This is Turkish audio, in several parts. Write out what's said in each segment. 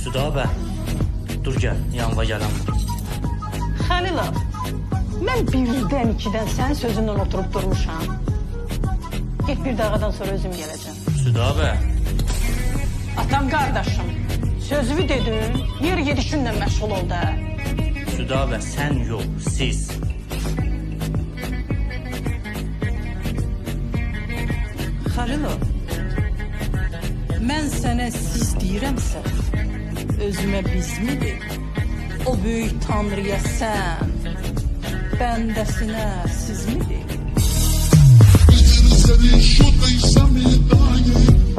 Südabə, dur gəl, yanıma gələm. Xəlila, mən birdən ikidən sənin sözündən oturub durmuşam. Get bir dağadan sonra özüm gələcəm. Südabə, Atam qardaşım, sözümü dedin, yer gedişinlə məşğul ol da. Südabə, sən yox, siz. Xəlila, Mən sənə siz deyirəmsə, özümə bizmidir? O böyük tanrıya sən, bəndəsinə sizmidir? Biz istədik, şutlayısa mı daha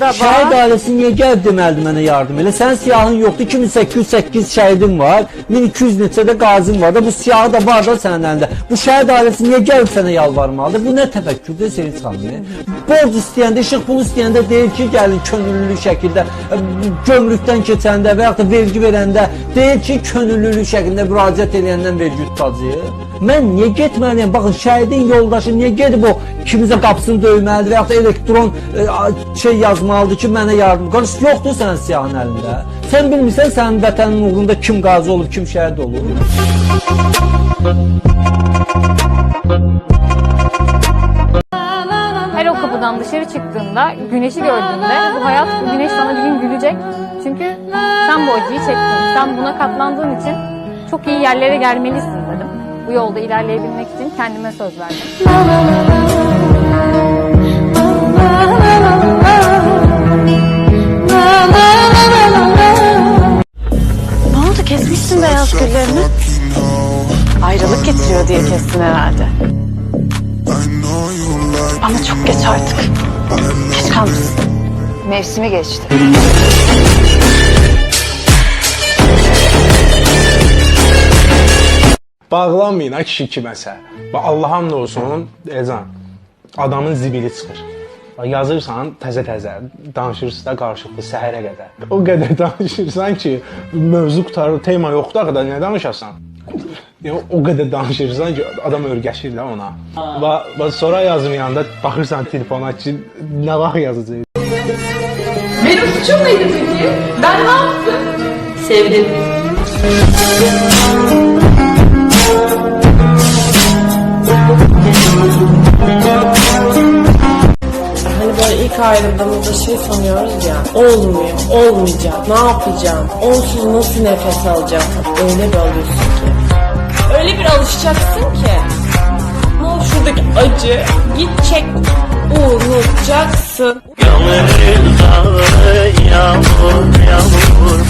Şəhid ailəsi niyə gəlib deməlidir mənə yardım elə? Sənin siyahın yoxdur, 2808 şəhidim var, 1200 neçə də qazim var da, bu siyahı da var da sənin əlində. Bu şəhid ailəsi niyə gəlib sənə yalvarmalıdır? Bu nə təfəkkürdür Seyid xanım? Borc istəyəndə, işıq pul istəyəndə deyir ki, gəlin könüllü şəkildə, ə, gömrükdən keçəndə və yaxud da vergi verəndə deyir ki, könüllü şəkildə müraciət edəndən vergi tutacağıq. Mən niyə getməliyəm? Baxın, şəhidin yoldaşı niyə gedib o kimsə qapısını döyməlidir və yaxud da elektron a- şey yazmalıdır ki, mənə yardım. Qardaş yoxdur sənin siyahın əlində. Sən bilmirsən sənin vətənin uğrunda kim qazi olub, kim şəhid olub. Her o kapıdan dışarı çıktığında, güneşi gördüğünde bu hayat, bu güneş sana bir gün gülecek. Çünkü sen bu acıyı çektin. Sen buna katlandığın için çok iyi yerlere gelmelisin. Bu yolda ilerleyebilmek için kendime söz verdim. Kesmişsin beyaz güllerini? Ayrılık getiriyor diye kestin herhalde. Ama çok geç artık. Geç kalmışsın. Mevsimi geçti. Bağlanmayın ay kişi kiməsə. Və Allaham nə olsun, Ezan. Adamın zibili çıxır. Yazırsan təzə-təzə, danışırsan da qarşılıqlı səhərə qədər. O qədər danışırsan ki, mövzu qutarır, tema yoxdur axı da nə danışasan? Yəni o qədər danışırsan ki, adam örgəşir də ona. Və, və sonra yazın yanında baxırsan telefona ki, nə vaxt yazacaq. Benim suçum neydi peki? Ben ne yaptım? Sevdim. Hani böyle ilk ayrıldığımızda şey sanıyoruz ya. Olmuyor, olmayacak, ne yapacağım? Onsuz nasıl nefes alacağım? Öyle bir alıyorsun ki. Öyle bir alışacaksın ki. O şuradaki acı git çek unutacaksın. Dağı, yağmur, yağmur,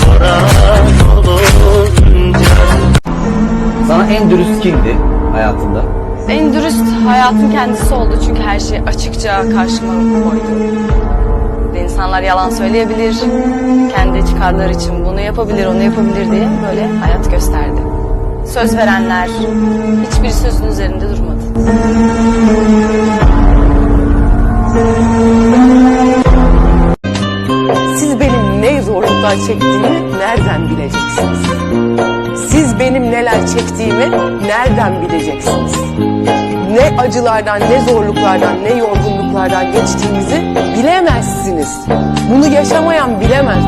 hayatında? En dürüst hayatın kendisi oldu çünkü her şeyi açıkça karşıma koydu. İnsanlar yalan söyleyebilir, kendi çıkarları için bunu yapabilir, onu yapabilir diye böyle hayat gösterdi. Söz verenler hiçbir sözün üzerinde durmadı. Siz benim ne zorluklar çektiğimi nereden bileceksiniz? Siz benim neler çektiğimi nereden bileceksiniz? Ne acılardan, ne zorluklardan, ne yorgunluklardan geçtiğimizi bilemezsiniz. Bunu yaşamayan bilemez.